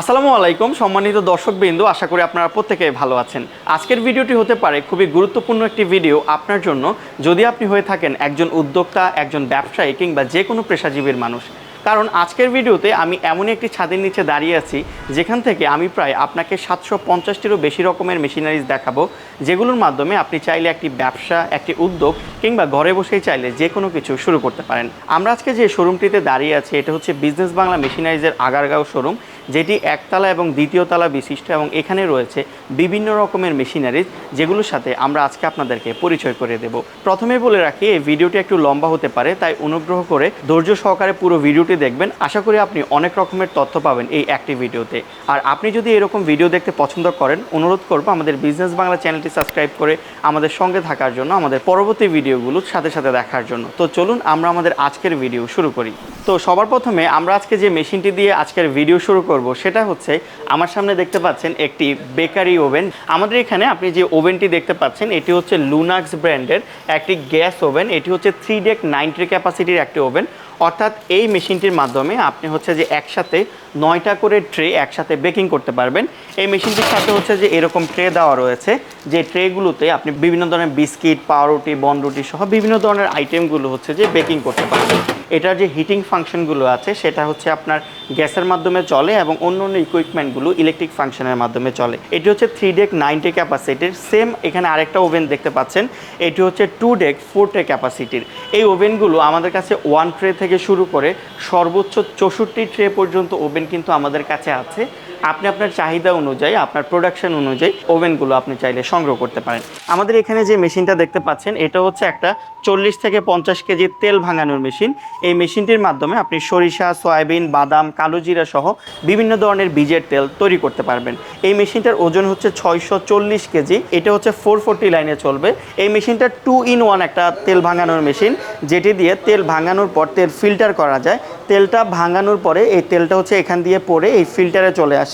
আসসালামু আলাইকুম, সম্মানিত দর্শকবৃন্দ, আশা করি আপনারা প্রত্যেকে ভালো আছেন। আজকের ভিডিওটি হতে পারে খুবই গুরুত্বপূর্ণ একটি ভিডিও আপনার জন্য। যদি আপনি হয়ে থাকেন একজন উদ্যোক্তা, একজন ব্যবসায়ী কিংবা যে কোনো পেশাজীবীর মানুষ কারণ আজকের ভিডিওতে আমি এমনই একটি ছাদের নিচে দাঁড়িয়ে আছি, যেখান থেকে আমি প্রায় আপনাকে সাতশো পঞ্চাশটিরও বেশি রকমের মেশিনারিজ দেখাবো, যেগুলোর মাধ্যমে আপনি চাইলে একটি ব্যবসা, একটি উদ্যোগ কিংবা ঘরে বসেই চাইলে যে কোনো কিছু শুরু করতে পারেন। আমরা আজকে যে শোরুমটিতে দাঁড়িয়ে আছি, এটা হচ্ছে বিজনেস বাংলা মেশিনারিজের আগারগাঁও শোরুম যেটি একতলা এবং দ্বিতীয় তলা বিশিষ্ট এবং এখানে রয়েছে বিভিন্ন রকমের মেশিনারিজ যেগুলোর সাথে আমরা আজকে আপনাদেরকে পরিচয় করে দেব। প্রথমে বলে রাখি, এই ভিডিওটি একটু লম্বা হতে পারে, তাই অনুগ্রহ করে ধৈর্য সহকারে পুরো ভিডিওটি দেখবেন। আশা করি আপনি অনেক রকমের তথ্য পাবেন এই একটি ভিডিওতে আর আপনি যদি এরকম ভিডিও দেখতে পছন্দ করেন, অনুরোধ করব আমাদের বিজনেস বাংলা চ্যানেলটি সাবস্ক্রাইব করে আমাদের সঙ্গে থাকার জন্য, আমাদের পরবর্তী ভিডিওগুলো সাথে সাথে দেখার জন্য। তো চলুন আমরা আমাদের আজকের ভিডিও শুরু করি। তো সবার প্রথমে আমরা আজকে যে মেশিনটি দিয়ে আজকের ভিডিও শুরু করব, সেটা হচ্ছে আমার সামনে দেখতে পাচ্ছেন একটি বেকারি ওভেন। আমাদের এখানে আপনি যে ওভেনটি দেখতে পাচ্ছেন, এটি হচ্ছে লুনাক্স ব্র্যান্ডের একটি গ্যাস ওভেন। এটি হচ্ছে থ্রি ডেক নাইনটি ক্যাপাসিটির একটি ওভেন। অর্থাৎ এই মেশিনটির মাধ্যমে আপনি হচ্ছে যে একসাথে নয়টা করে ট্রে একসাথে বেকিং করতে পারবেন। এই মেশিনটির সাথে হচ্ছে যে এরকম ট্রে দেওয়া রয়েছে, যে ট্রেগুলোতে আপনি বিভিন্ন ধরনের বিস্কিট, পাউরুটি, বনরুটি সহ বিভিন্ন ধরনের আইটেমগুলো হচ্ছে যে বেকিং করতে পারবেন। এটার যে হিটিং ফাংশনগুলো আছে, সেটা হচ্ছে আপনার গ্যাসের মাধ্যমে চলে এবং অন্য অন্য ইকুইপমেন্টগুলো ইলেকট্রিক ফাংশনের মাধ্যমে চলে। এটি হচ্ছে থ্রি ডেক নাইনটি ক্যাপাসিটির সেম এখানে আরেকটা ওভেন দেখতে পাচ্ছেন। এটি হচ্ছে টু ডেক ফোর টে ক্যাপাসিটির এই ওভেনগুলো আমাদের কাছে ওয়ান ট্রে থেকে শুরু করে সর্বোচ্চ চৌষট্টি ট্রে পর্যন্ত ওভেন কিন্তু আমাদের কাছে আছে। আপনি আপনার চাহিদা অনুযায়ী, আপনার প্রোডাকশন অনুযায়ী ওভেনগুলো আপনি চাইলে সংগ্রহ করতে পারেন। আমাদের এখানে যে মেশিনটা দেখতে পাচ্ছেন, এটা হচ্ছে একটা চল্লিশ থেকে পঞ্চাশ কেজি তেল ভাঙানোর মেশিন এই মেশিনটির মাধ্যমে আপনি সরিষা সয়াবিন বাদাম, কালো জিরা সহ বিভিন্ন ধরনের বীজের তেল তৈরি করতে পারবেন। এই মেশিনটার ওজন হচ্ছে ছয়শো চল্লিশ কেজি, এটা হচ্ছে ফোর ফোরটি লাইনে চলবে। এই মেশিনটা টু ইন ওয়ান একটা তেল ভাঙানোর মেশিন যেটি দিয়ে তেল ভাঙানোর পর তেল ফিল্টার করা যায়। তেলটা ভাঙানোর পরে এই তেলটা হচ্ছে এখান দিয়ে পরে এই ফিল্টারে চলে আসে।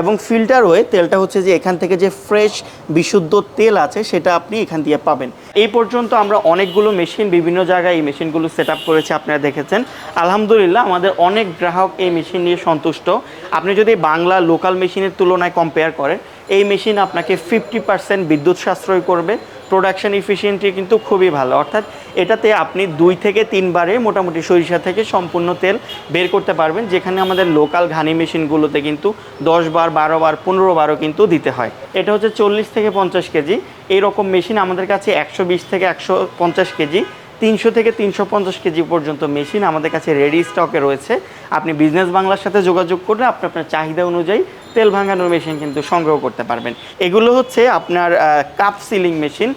এবং ফিল্টার হয়ে তেলটা হচ্ছে যে এখান থেকে যে ফ্রেশ বিশুদ্ধ তেল আছে সেটা আপনি এখান দিয়ে পাবেন। এই পর্যন্ত আমরা অনেকগুলো মেশিন বিভিন্ন জায়গায় এই মেশিনগুলো সেট আপ করেছি, আপনারা দেখেছেন। আলহামদুলিল্লাহ, আমাদের অনেক গ্রাহক এই মেশিন নিয়ে সন্তুষ্ট। আপনি যদি বাংলা লোকাল মেশিনের তুলনায় কম্পেয়ার করেন, এই মেশিন আপনাকে ফিফটি পার্সেন্ট বিদ্যুৎ সাশ্রয় করবে। প্রোডাকশন ইফিসিয়েন্টি কিন্তু খুবই ভালো। অর্থাৎ এটাতে আপনি দুই থেকে তিনবারে মোটামুটি সরিষা থেকে সম্পূর্ণ তেল বের করতে পারবেন, যেখানে আমাদের লোকাল ঘানি মেশিনগুলোতে কিন্তু দশ বার বারো বার পনেরো বারও কিন্তু দিতে হয়। এটা হচ্ছে চল্লিশ থেকে পঞ্চাশ কেজি। এইরকম মেশিন আমাদের কাছে একশো বিশ থেকে একশো পঞ্চাশ কেজি, তিনশো থেকে তিনশো পঞ্চাশ কেজি পর্যন্ত মেশিন আমাদের কাছে রেডি স্টকে রয়েছে। আপনি বিজনেস বাংলার সাথে যোগাযোগ করলে আপনি আপনার চাহিদা অনুযায়ী তেল ভাঙানোর মেশিন কিন্তু সংগ্রহ করতে পারবেন। এগুলো হচ্ছে আপনার কাপ সিলিং মেশিন।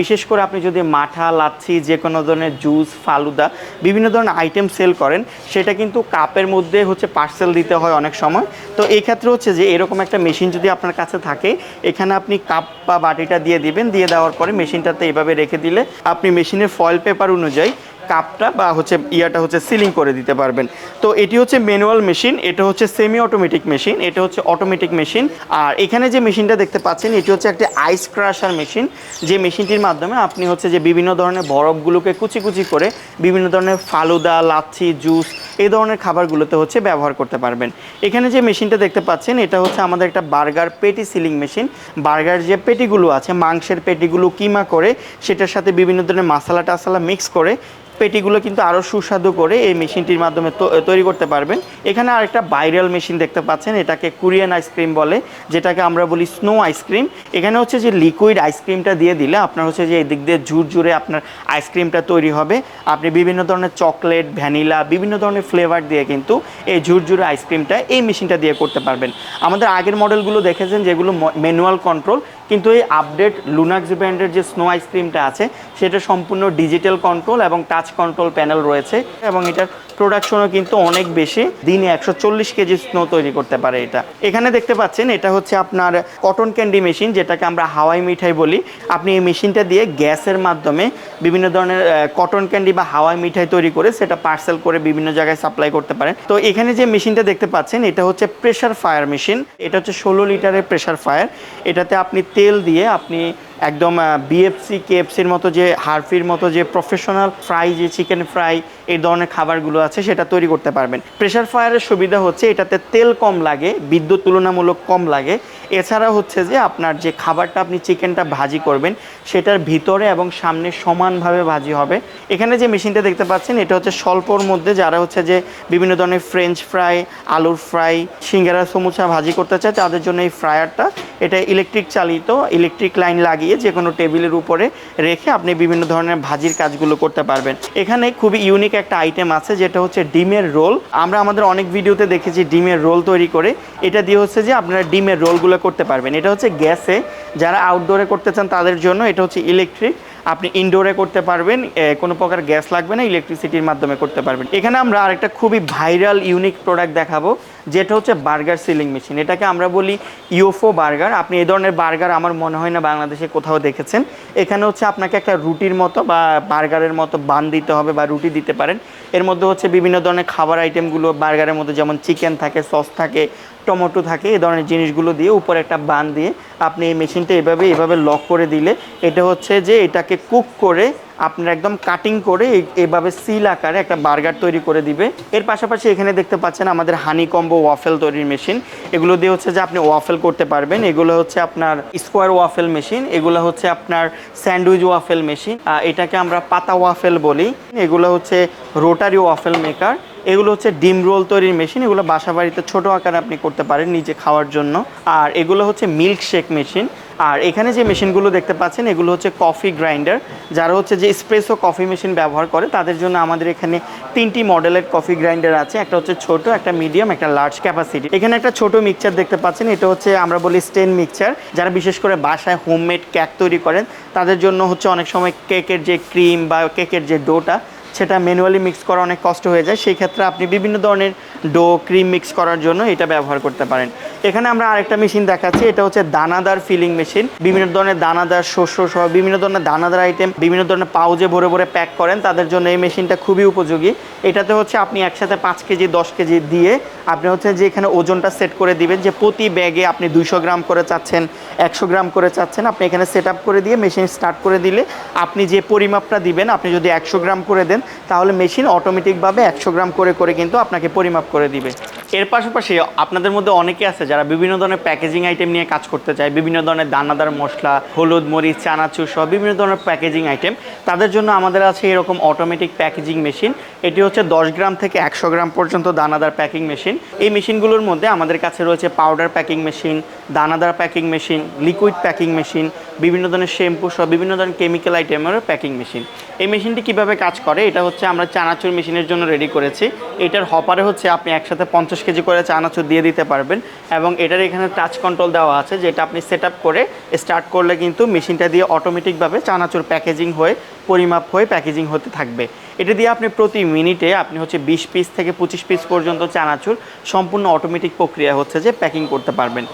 বিশেষ করে আপনি যদি মাঠা, লাচ্ছি যে কোনো ধরনের জুস, ফালুদা, বিভিন্ন ধরনের আইটেম সেল করেন, সেটা কিন্তু কাপের মধ্যে হচ্ছে পার্সেল দিতে হয় অনেক সময়। তো এই ক্ষেত্রে হচ্ছে যে এরকম একটা মেশিন যদি আপনার কাছে থাকে, এখানে আপনি কাপ বা বাটিটা দিয়ে দিবেন, দিয়ে দেওয়ার পরে মেশিনটাতে এভাবে রেখে দিলে আপনি মেশিনের ফয়েল পেপার অনুযায়ী কাপটা বা হচ্ছে ইয়াটা হচ্ছে সিলিং করে দিতে পারবেন। তো এটি হচ্ছে ম্যানুয়াল মেশিন, এটা হচ্ছে সেমি অটোমেটিক মেশিন এটা হচ্ছে অটোমেটিক মেশিন আর এখানে যে মেশিনটা দেখতে পাচ্ছেন, এটি হচ্ছে একটি আইস ক্রাশার মেশিন যে মেশিনটির মাধ্যমে আপনি হচ্ছে যে বিভিন্ন ধরনের বরফগুলোকে কুচি কুচি করে বিভিন্ন ধরনের ফালুদা, লাচ্ছি, জুস এই ধরনের খাবারগুলোতে হচ্ছে ব্যবহার করতে পারবেন। এখানে যে মেশিনটা দেখতে পাচ্ছেন, এটা হচ্ছে আমাদের একটা বার্গার পেটি সিলিং মেশিন। বার্গার যে পেটিগুলো আছে, মাংসের পেটিগুলো কিমা করে, সেটার সাথে বিভিন্ন ধরনের মশলা টাসালা মিক্স করে, পেটিগুলো কিন্তু আরও সুস্বাদু করে এই মেশিনটির মাধ্যমে তৈরি করতে পারবেন। এখানে আরেকটা ভাইরাল মেশিন দেখতে পাচ্ছেন, এটাকে কোরিয়ান আইসক্রিম বলে, যেটাকে আমরা বলি স্নো আইসক্রিম এখানে হচ্ছে যে লিকুইড আইসক্রিমটা দিয়ে দিলে আপনার হচ্ছে যে এদিক দিয়ে ঝুর জুড়ে আপনার আইসক্রিমটা তৈরি হবে। আপনি বিভিন্ন ধরনের চকলেট, ভ্যানিলা, বিভিন্ন ধরনের ফ্লেভার দিয়ে কিন্তু এই ঝুরঝুরে আইসক্রিমটা এই মেশিনটা দিয়ে করতে পারবেন। আমাদের আগের মডেলগুলো দেখেছেন যেগুলো ম্যানুয়াল কন্ট্রোল কিন্তু এই আপডেট লুনাক্স ব্র্যান্ডের যে স্নো আইসক্রিমটা আছে, সেটা সম্পূর্ণ ডিজিটাল কন্ট্রোল এবং টাচ কন্ট্রোল প্যানেল রয়েছে এবং এটার প্রোডাকশনও কিন্তু অনেক বেশি। দিনে একশো চল্লিশ কেজি স্নো তৈরি করতে পারে এটা। এখানে দেখতে পাচ্ছেন, এটা হচ্ছে আপনার কটন ক্যান্ডি মেশিন যেটাকে আমরা হাওয়াই মিঠাই বলি। আপনি এই মেশিনটা দিয়ে গ্যাসের মাধ্যমে বিভিন্ন ধরনের কটন ক্যান্ডি বা হাওয়াই মিঠাই তৈরি করে সেটা পার্সেল করে বিভিন্ন জায়গায় সাপ্লাই করতে পারেন। তো এখানে যে মেশিনটা দেখতে পাচ্ছেন, এটা হচ্ছে প্রেশার ফায়ার মেশিন এটা হচ্ছে ষোলো লিটারের প্রেশার ফায়ার এটাতে আপনি তেল দিয়ে আপনি একদম বিএফসি কেএফসির মতো যে হারফির মতো যে প্রফেশনাল ফ্রাই যে চিকেন ফ্রাই এই ধরনের খাবারগুলো আছে, সেটা তৈরি করতে পারবেন। প্রেশার ফায়ারের সুবিধা হচ্ছে, এটাতে তেল কম লাগে, বিদ্যুৎ তুলনামূলক কম লাগে। এছাড়া হচ্ছে যে, আপনার যে খাবারটা আপনি চিকেনটা ভাজি করবেন, সেটার ভিতরে এবং সামনে সমানভাবে ভাজি হবে। এখানে যে মেশিনটা দেখতে পাচ্ছেন, এটা হচ্ছে স্বল্পর মধ্যে যারা হচ্ছে যে বিভিন্ন ধরনের ফ্রেঞ্চ ফ্রাই আলুর ফ্রাই সিঙ্গারা সমুচা ভাজি করতে চায়, তাদের জন্য এই ফ্রায়ারটা এটা ইলেকট্রিক চালিত ইলেকট্রিক লাইন লাগিয়ে যে কোনো টেবিলের উপরে রেখে আপনি বিভিন্ন ধরনের ভাজির কাজগুলো করতে পারবেন। এখানে খুবই ইউনিক একটা আইটেম আছে, যেটা হচ্ছে ডিমের রোল। আমরা আমাদের অনেক ভিডিওতে দেখেছি ডিমের রোল তৈরি করে। এটা দিয়ে হচ্ছে যে আপনারা ডিমের রোলগুলো করতে পারবেন। এটা হচ্ছে গ্যাসে। যারা আউটডোরে করতে চান তাদের জন্য এটা হচ্ছে ইলেকট্রিক আপনি ইনডোরে করতে পারবেন কোনো প্রকার গ্যাস লাগবে না ইলেকট্রিসিটির মাধ্যমে করতে পারবেন। এখানে আমরা আরেকটা খুবই ভাইরাল ইউনিক প্রোডাক্ট দেখাবো। যেটা হচ্ছে বার্গার সিলিং মেশিন। এটাকে আমরা বলি ইউফো বার্গার। আপনি এই ধরনের বার্গার আমার মনে হয় না বাংলাদেশে কোথাও দেখেছেন। এখানে হচ্ছে আপনাকে একটা রুটির মতো বা বার্গারের মতো বান দিতে হবে বা রুটি দিতে পারেন। এর মধ্যে হচ্ছে বিভিন্ন ধরনের খাবার আইটেমগুলো বার্গারের মধ্যে যেমন চিকেন থাকে, সস থাকে, টমেটো থাকে, এই ধরনের জিনিসগুলো দিয়ে উপরে একটা বান দিয়ে আপনি এই মেশিনটা এভাবে এভাবে লক করে দিলে এটা হচ্ছে যে এটাকে কুক করে আপনার একদম কাটিং করে এভাবে সিল আকারে একটা বার্গার তৈরি করে দিবে। এর পাশাপাশি এখানে দেখতে পাচ্ছেন আমাদের হানি কম্বো ওয়াফেল তৈরির মেশিন এগুলো দিয়ে হচ্ছে যে আপনি ওয়াফেল করতে পারবেন। এগুলো হচ্ছে আপনার স্কোয়ার ওয়াফেল মেশিন এগুলো হচ্ছে আপনার স্যান্ডউইচ ওয়াফেল মেশিন এটাকে আমরা পাতা ওয়াফেল বলি। এগুলো হচ্ছে রোটারি ওয়াফেল মেকার এগুলো হচ্ছে ডিম রোল তৈরির মেশিন এগুলো বাসা বাড়িতে ছোটো আকারে আপনি করতে পারেন নিজে খাওয়ার জন্য। আর এগুলো হচ্ছে মিল্ক শেক মেশিন আর এখানে যে মেশিনগুলো দেখতে পাচ্ছেন, এগুলো হচ্ছে কফি গ্রাইন্ডার, যারা হচ্ছে যে স্প্রেসো কফি মেশিন ব্যবহার করে, তাদের জন্য আমাদের এখানে তিনটি মডেলের কফি গ্রাইন্ডার আছে, একটা হচ্ছে ছোট, একটা মিডিয়াম একটা লার্জ ক্যাপাসিটি এখানে একটা ছোট মিক্সচার দেখতে পাচ্ছেন, এটা হচ্ছে আমরা বলি স্টেন মিক্সচার যারা বিশেষ করে বাসায় হোমমেড কেক তৈরি করেন, তাদের জন্য হচ্ছে অনেক সময় কেকের যে ক্রিম বা কেকের যে ডোটা সেটা ম্যানুয়ালি মিক্স করা অনেক কষ্ট হয়ে যায়। সেই ক্ষেত্রে আপনি বিভিন্ন ধরনের ডো ক্রিম মিক্স করার জন্য এটা ব্যবহার করতে পারেন। এখানে আমরা আরেকটা মেশিন দেখাচ্ছি, এটা হচ্ছে দানাদার ফিলিং মেশিন বিভিন্ন ধরনের দানাদার, শস্য সহ বিভিন্ন ধরনের দানাদার আইটেম বিভিন্ন ধরনের পাউজে ভরে ভরে প্যাক করেন। তাদের জন্য এই মেশিনটা খুবই উপযোগী। এটাতে হচ্ছে আপনি একসাথে পাঁচ কেজি, দশ কেজি দিয়ে আপনি হচ্ছে যে এখানে ওজনটা সেট করে দিবেন যে প্রতি ব্যাগে আপনি দুইশো গ্রাম করে চাচ্ছেন, একশো গ্রাম করে চাচ্ছেন। আপনি এখানে সেট করে দিয়ে মেশিন স্টার্ট করে দিলে আপনি যে পরিমাপটা দিবেন, আপনি যদি একশো গ্রাম করে দেন তাহলে মেশিন অটোমেটিকভাবে একশো গ্রাম করে করে কিন্তু আপনাকে পরিমাপ করে দিবে। এর পাশাপাশি আপনাদের মধ্যে অনেকে আছে যারা বিভিন্ন ধরনের প্যাকেজিং আইটেম নিয়ে কাজ করতে চায়, বিভিন্ন ধরনের দানাদার মশলা, হলুদ মরিচ, চানাচুর সহ বিভিন্ন ধরনের প্যাকেজিং আইটেম তাদের জন্য আমাদের আছে এরকম অটোমেটিক প্যাকেজিং মেশিন এটি হচ্ছে দশ গ্রাম থেকে একশো গ্রাম পর্যন্ত দানাদার প্যাকিং মেশিন এই মেশিনগুলোর মধ্যে আমাদের কাছে রয়েছে পাউডার প্যাকিং মেশিন দানাদার packing machine liquid packing machine বিভিন্ন ধরনের শ্যাম্পু সহ বিভিন্ন ধরনের কেমিক্যাল আইটেমেরও প্যাকিং মেশিন এই মেশিনটি কীভাবে কাজ করে, এটা হচ্ছে আমরা চানাচুর মেশিনের জন্য রেডি করেছি। এটার হপারে হচ্ছে আপনি একসাথে পঞ্চাশ কেজি করে চানাচুর দিয়ে দিতে পারবেন এবং এটার এখানে টাচ কন্ট্রোল দেওয়া আছে, যেটা আপনি সেট করে স্টার্ট করলে কিন্তু মেশিনটা দিয়ে অটোমেটিকভাবে চানাচুর প্যাকেজিং হয়ে, পরিমাপ হয়ে প্যাকেজিং হতে থাকবে। এটা দিয়ে আপনি প্রতি মিনিটে আপনি হচ্ছে বিশ পিস থেকে পঁচিশ পিস পর্যন্ত চানাচুর সম্পূর্ণ অটোমেটিক প্রক্রিয়া হচ্ছে যে প্যাকিং করতে পারবেন।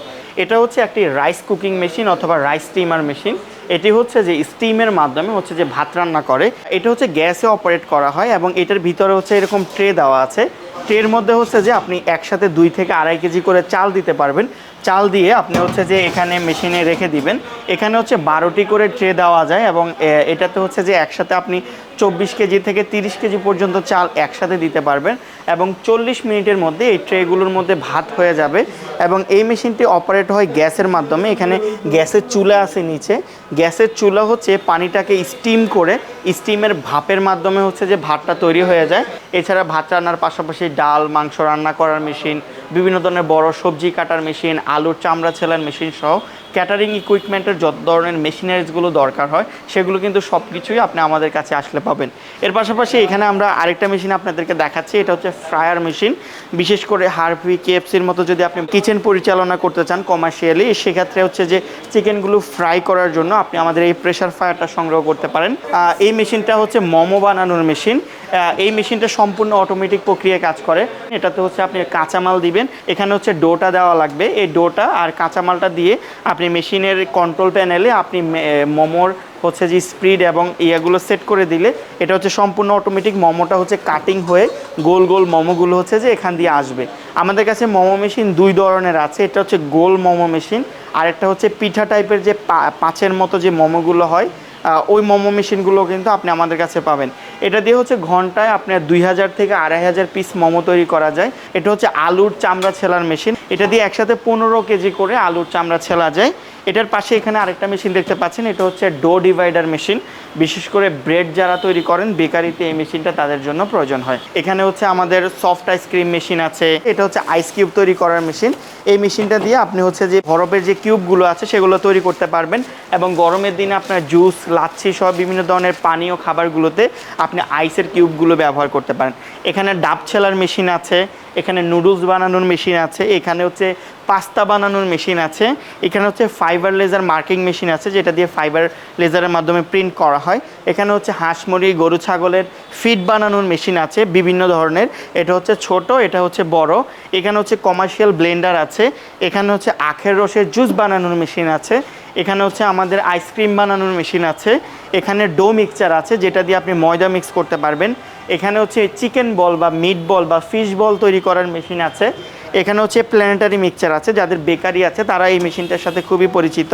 এটা হচ্ছে একটি রাইস কুকিং মেশিন অথবা রাইস স্টিমার মেশিন এটি হচ্ছে যে স্টিমের মাধ্যমে হচ্ছে যে ভাত রান্না করে। এটা হচ্ছে গ্যাসে অপারেট করা হয় এবং এটার ভিতরে হচ্ছে এরকম ট্রে দেওয়া আছে। ট্রের মধ্যে হচ্ছে যে আপনি একসাথে দুই থেকে আড়াই কেজি করে চাল দিতে পারবেন। চাল দিয়ে আপনি হচ্ছে যে এখানে মেশিনে রেখে দিবেন। এখানে হচ্ছে বারোটি করে ট্রে দেওয়া যায় এবং এটাতে হচ্ছে যে একসাথে আপনি চব্বিশ কেজি থেকে তিরিশ কেজি পর্যন্ত চাল একসাথে দিতে পারবেন এবং চল্লিশ মিনিটের মধ্যে এই ট্রেগুলোর মধ্যে ভাত হয়ে যাবে এবং এই মেশিনটি অপারেট হয় গ্যাসের মাধ্যমে। এখানে গ্যাসের চুলা আছে নিচে। গ্যাসের চুলা হচ্ছে পানিটাকে স্টিম করে, স্টিমের ভাপের মাধ্যমে হচ্ছে যে ভাতটা তৈরি হয়ে যায়। এছাড়া ভাত রান্নার পাশাপাশি ডাল, মাংস রান্না করার মেশিন, বিভিন্ন ধরনের বড় সবজি কাটার মেশিন, আলুর চামড়া ছেলার মেশিন সহ ক্যাটারিং ইকুইপমেন্টের যত ধরনের মেশিনারিজগুলো দরকার হয়, সেগুলো কিন্তু সব কিছুই আপনি আমাদের কাছে আসলে পাবেন। এর পাশাপাশি এখানে আমরা আরেকটা মেশিন আপনাদেরকে দেখাচ্ছি, এটা হচ্ছে ফ্রায়ার মেশিন বিশেষ করে হারভি, কেএফসির মতো যদি আপনি কিচেন পরিচালনা করতে চান কমার্শিয়ালি সেক্ষেত্রে হচ্ছে যে চিকেনগুলো ফ্রাই করার জন্য আপনি আমাদের এই প্রেশার ফায়ারটা সংগ্রহ করতে পারেন। এই মেশিনটা হচ্ছে মোমো বানানোর মেশিন এই মেশিনটা সম্পূর্ণ অটোমেটিক প্রক্রিয়ায় কাজ করে। এটাতে হচ্ছে আপনি কাঁচামাল দিবেন। এখানে হচ্ছে ডোটা দেওয়া লাগবে। এই ডোটা আর কাঁচামালটা দিয়ে আপনি মেশিনের কন্ট্রোল প্যানেলে আপনি মোমোর হচ্ছে যে স্পিড এবং ইয়েগুলো সেট করে দিলে এটা হচ্ছে সম্পূর্ণ অটোমেটিক মোমোটা হচ্ছে কাটিং হয়ে গোল গোল মোমোগুলো হচ্ছে যে এখান দিয়ে আসবে। আমাদের কাছে মোমো মেশিন দুই ধরনের আছে, এটা হচ্ছে গোল মোমো মেশিন আর একটা হচ্ছে পিঠা টাইপের যে পাঁচের মতো যে মোমোগুলো হয় ওই মোমো মেশিনগুলো কিন্তু আপনি আমাদের কাছে পাবেন। এটা দিয়ে হচ্ছে ঘন্টায় আপনার দুই হাজার থেকে আড়াই হাজার পিস মোমো তৈরি করা যায়। এটা হচ্ছে আলুর চামড়া ছেলার মেশিন এটা দিয়ে একসাথে পনেরো কেজি করে আলুর চামড়া ছেলা যায়। এটার পাশে এখানে আরেকটা মেশিন দেখতে পাচ্ছেন, এটা হচ্ছে ডো ডিভাইডার মেশিন বিশেষ করে ব্রেড যারা তৈরি করেন, বেকারিতে এই মেশিনটা তাদের জন্য প্রয়োজন হয়। এখানে হচ্ছে আমাদের সফট আইসক্রিম মেশিন আছে, এটা হচ্ছে আইস কিউব তৈরি করার মেশিন এই মেশিনটা দিয়ে আপনি হচ্ছে যে বরফের যে কিউবগুলো আছে, সেগুলো তৈরি করতে পারবেন। এবং গরমের দিনে আপনার জুস লাচ্ছি সহ বিভিন্ন ধরনের পানীয় খাবারগুলোতে আপনি আইসের কিউবগুলো ব্যবহার করতে পারেন। এখানে ডাব ছেলার মেশিন আছে এখানে নুডলস বানানোর মেশিন আছে, এখানে হচ্ছে পাস্তা বানানোর মেশিন আছে, এখানে হচ্ছে ফাইবার লেজার মার্কিং মেশিন আছে, যেটা দিয়ে ফাইবার লেজারের মাধ্যমে প্রিন্ট করা হয়। এখানে হচ্ছে হাঁস, মুরগি, গরু, ছাগলের ফিড বানানোর মেশিন আছে, বিভিন্ন ধরনের। এটা হচ্ছে ছোট, এটা হচ্ছে বড়। এখানে হচ্ছে কমার্শিয়াল ব্লেন্ডার আছে, এখানে হচ্ছে আখের রসের জুস বানানোর মেশিন আছে, এখানে হচ্ছে আমাদের আইসক্রিম বানানোর মেশিন আছে, এখানে ডো মিক্সচার আছে, যেটা দিয়ে আপনি ময়দা মিক্স করতে পারবেন। এখানে হচ্ছে চিকেন বল বা মিট বল বা ফিশ বল তৈরি করার মেশিন আছে। এখানে হচ্ছে প্ল্যানেটারি মিক্সচার আছে, যাদের বেকারি আছে, তারা এই মেশিনটার সাথে খুবই পরিচিত।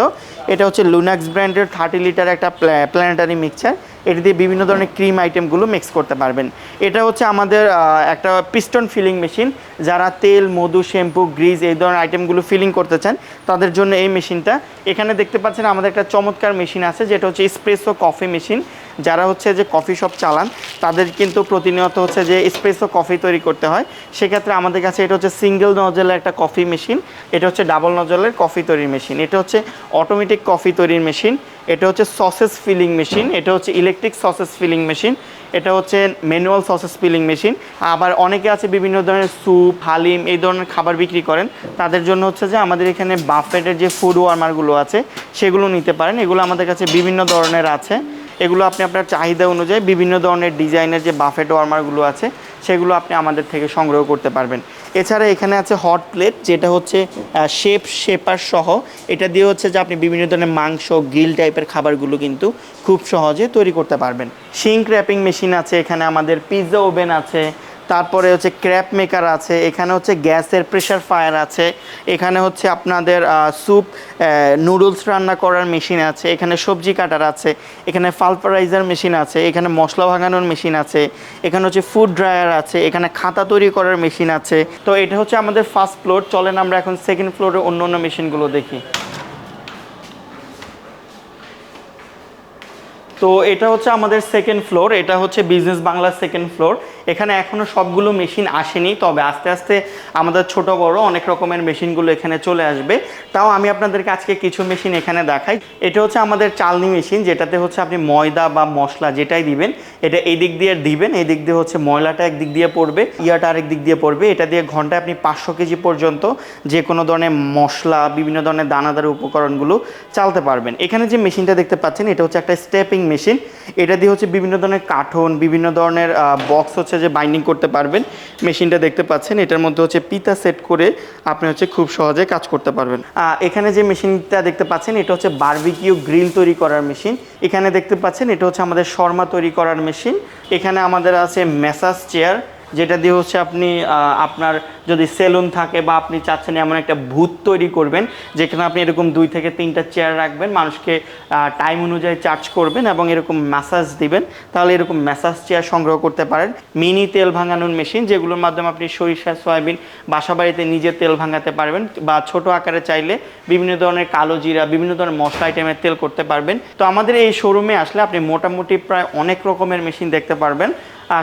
এটা হচ্ছে লুনাক্স ব্র্যান্ডের থার্টি লিটার একটা প্ল্যানেটারি মিক্সচার এটা দিয়ে বিভিন্ন ধরনের ক্রিম আইটেমগুলো মিক্স করতে পারবেন। এটা হচ্ছে আমাদের একটা পিস্টন ফিলিং মেশিন যারা তেল, মধু শ্যাম্পু গ্রিজ এই ধরনের আইটেমগুলো ফিলিং করতে চান, তাদের জন্য এই মেশিনটা এখানে দেখতে পাচ্ছেন আমাদের একটা চমৎকার মেশিন আছে, যেটা হচ্ছে স্প্রেসো কফি মেশিন যারা হচ্ছে যে কফি শপ চালান, তাদের কিন্তু প্রতিনিয়ত হচ্ছে যে স্প্রেসো কফি তৈরি করতে হয়। সেক্ষেত্রে আমাদের কাছে এটা হচ্ছে সিঙ্গেল নজলের একটা কফি মেশিন এটা হচ্ছে ডাবল নজলের কফি তৈরির মেশিন এটা হচ্ছে অটোমেটিক কফি তৈরির মেশিন এটা হচ্ছে সসেস ফিলিং মেশিন, এটা হচ্ছে ইলেকট্রিক সসেস ফিলিং মেশিন, এটা হচ্ছে ম্যানুয়াল সসেস ফিলিং মেশিন। আবার অনেকে আছে বিভিন্ন ধরনের স্যুপ, হালিম এই ধরনের খাবার বিক্রি করেন। তাদের জন্য হচ্ছে যে আমাদের এখানে বাফেটের যে ফুড ওয়ার্মারগুলো আছে, সেগুলো নিতে পারেন। এগুলো আমাদের কাছে বিভিন্ন ধরনের আছে। এগুলো আপনি আপনার চাহিদা অনুযায়ী বিভিন্ন ধরনের ডিজাইনের যে বাফেট ওয়ার্মারগুলো আছে, সেগুলো আপনি আমাদের থেকে সংগ্রহ করতে পারবেন। এছাড়া এখানে আছে হট প্লেট যেটা হচ্ছে শেপ শেপার সহ। এটা দিয়ে হচ্ছে যে আপনি বিভিন্ন ধরনের মাংস গিল টাইপের খাবারগুলো কিন্তু খুব সহজে তৈরি করতে পারবেন। সিঙ্ক র্যাপিং মেশিন আছে এখানে, আমাদের পিৎজা ওভেন আছে তারপরে হচ্ছে ক্র্যাপ মেকার আছে, এখানে হচ্ছে গ্যাসের প্রেশার ফায়ার আছে, এখানে হচ্ছে আপনাদের স্যুপ নুডলস রান্না করার মেশিন আছে, এখানে সবজি কাটার আছে, এখানে পালপারাইজার মেশিন আছে, এখানে মশলা ভাঙানোর মেশিন আছে, এখানে হচ্ছে ফুড ড্রায়ার আছে, এখানে খাতা তৈরি করার মেশিন আছে। তো এটা হচ্ছে আমাদের ফার্স্ট ফ্লোর, চলেন আমরা এখন সেকেন্ড ফ্লোরে অন্য অন্য মেশিনগুলো দেখি। তো এটা হচ্ছে আমাদের সেকেন্ড ফ্লোর, এটা হচ্ছে বিজনেস বাংলার সেকেন্ড ফ্লোর। এখানে এখনও সবগুলো মেশিন আসেনি, তবে আস্তে আস্তে আমাদের ছোট বড় অনেক রকমের মেশিনগুলো এখানে চলে আসবে। তাও আমি আপনাদেরকে আজকে কিছু মেশিন এখানে দেখাই। এটা হচ্ছে আমাদের চালনি মেশিন, যেটাতে হচ্ছে আপনি ময়দা বা মশলা যেটাই দিবেন, এটা এই দিক দিয়ে দিবেন এই দিক দিয়ে হচ্ছে ময়লাটা একদিক দিয়ে পড়বে, ইয়াটা আরেক দিক দিয়ে পড়বে। এটা দিয়ে ঘন্টায় আপনি পাঁচশো কেজি পর্যন্ত যে কোনো ধরনের মশলা, বিভিন্ন ধরনের দানাদার উপকরণগুলো চালতে পারবেন। এখানে যে মেশিনটা দেখতে পাচ্ছেন, এটা হচ্ছে একটা স্টেপিং মেশিন। এটা দিয়ে হচ্ছে বিভিন্ন ধরনের কার্টন, বিভিন্ন ধরনের বক্স হচ্ছে যে বাইন্ডিং করতে পারবেন মেশিনটা দেখতে পাচ্ছেন, এটার মধ্যে হচ্ছে পিতা সেট করে আপনি হচ্ছে খুব সহজে কাজ করতে পারবেন। এখানে যে মেশিনটা দেখতে পাচ্ছেন, এটা হচ্ছে বার্বিকিউ গ্রিল তৈরি করার মেশিন এখানে দেখতে পাচ্ছেন, এটা হচ্ছে আমাদের শর্মা তৈরি করার মেশিন এখানে আমাদের আছে ম্যাসাজ চেয়ার যেটা দিয়ে হচ্ছে আপনি আপনার যদি সেলুন থাকে বা আপনি চাচ্ছেন এমন একটা ভূত তৈরি করবেন, যেখানে আপনি এরকম দুই থেকে তিনটা চেয়ার রাখবেন, মানুষকে টাইম অনুযায়ী চার্জ করবেন এবং এরকম ম্যাসাজ দিবেন, তাহলে এরকম ম্যাসাজ চেয়ার সংগ্রহ করতে পারেন। মিনি তেল ভাঙানোর মেশিন যেগুলোর মাধ্যমে আপনি সরিষা, সয়াবিন বাসা বাড়িতে নিজে তেল ভাঙাতে পারবেন বা ছোট আকারে চাইলে বিভিন্ন ধরনের কালো জিরা, বিভিন্ন ধরনের মশলা আইটেমের তেল করতে পারবেন। তো আমাদের এই শোরুমে আসলে আপনি মোটামুটি প্রায় অনেক রকমের মেশিন দেখতে পারবেন।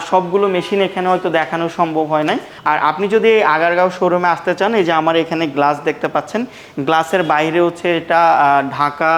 সবগুলো মেশিন এখানে হয়তো দেখানো সম্ভব হয় নাই। আর আপনি যদি আগারগাঁও শোরুমে আসতে চান, এই যে আমার এখানে গ্লাস দেখতে পাচ্ছেন গ্লাসের বাইরে হচ্ছে এটা ঢাকা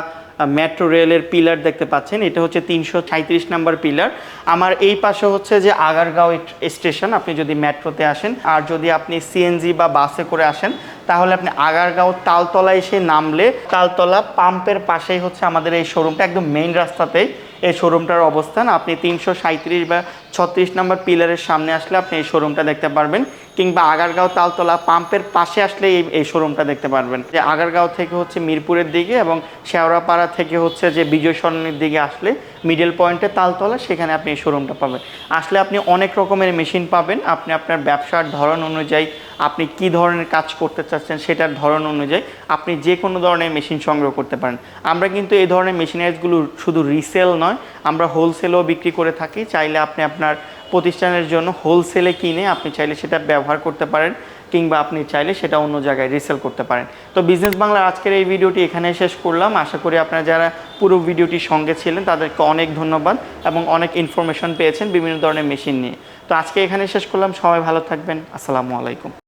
মেট্রো রেলের পিলার দেখতে পাচ্ছেন। এটা হচ্ছে তিনশো সাঁত্রিশ নাম্বার পিলার আমার এই পাশে হচ্ছে যে আগারগাঁও স্টেশন আপনি যদি মেট্রোতে আসেন। আর যদি আপনি সিএনজি বা বাসে করে আসেন, তাহলে আপনি আগারগাঁও তালতলা এসে নামলে, তালতলা পাম্পের পাশেই হচ্ছে আমাদের এই শোরুমটা একদম মেইন রাস্তাতেই। এই শোরুমটার অবস্থান। আপনি তিনশো সাঁত্রিশ বা ছত্রিশ নম্বর পিলারের সামনে আসলে আপনি এই শোরুমটা দেখতে পারবেন। কিংবা আগারগাঁও তালতলা পাম্পের পাশে আসলে এই এই শোরুমটা দেখতে পারবেন। যে আগারগাঁও থেকে হচ্ছে মিরপুরের দিকে এবং শেওড়াপাড়া থেকে হচ্ছে যে বিজয় সরণির দিকে আসলে মিডল পয়েন্টে তালতলা, সেখানে আপনি এই শোরুমটা পাবেন। আসলে আপনি অনেক রকমের মেশিন পাবেন। আপনি আপনার ব্যবসার ধরন অনুযায়ী আপনি কি ধরনের কাজ করতে চাচ্ছেন সেটার ধরন অনুযায়ী আপনি যে কোনো ধরনের মেশিন সংগ্রহ করতে পারেন। আমরা কিন্তু এই ধরনের মেশিনারিজগুলো শুধু রিসেল নয়, আমরা হোলসেলও বিক্রি করে থাকি। চাইলে আপনি আপনার প্রতিষ্ঠানের জন্য হোলসেলে কিনে আপনি চাইলে সেটা ব্যবহার করতে পারেন, কিংবা আপনি চাইলে সেটা অন্য জায়গায় রিসেল করতে পারেন। তো বিজনেস বাংলার আজকের এই ভিডিওটি এখানে শেষ করলাম। আশা করি আপনারা যারা পুরো ভিডিওটির সঙ্গে ছিলেন, তাদেরকে অনেক ধন্যবাদ এবং অনেক ইনফরমেশন পেয়েছেন বিভিন্ন ধরনের মেশিন নিয়ে। তো আজকে এখানে শেষ করলাম। সবাই ভালো থাকবেন। আসসালামু আলাইকুম।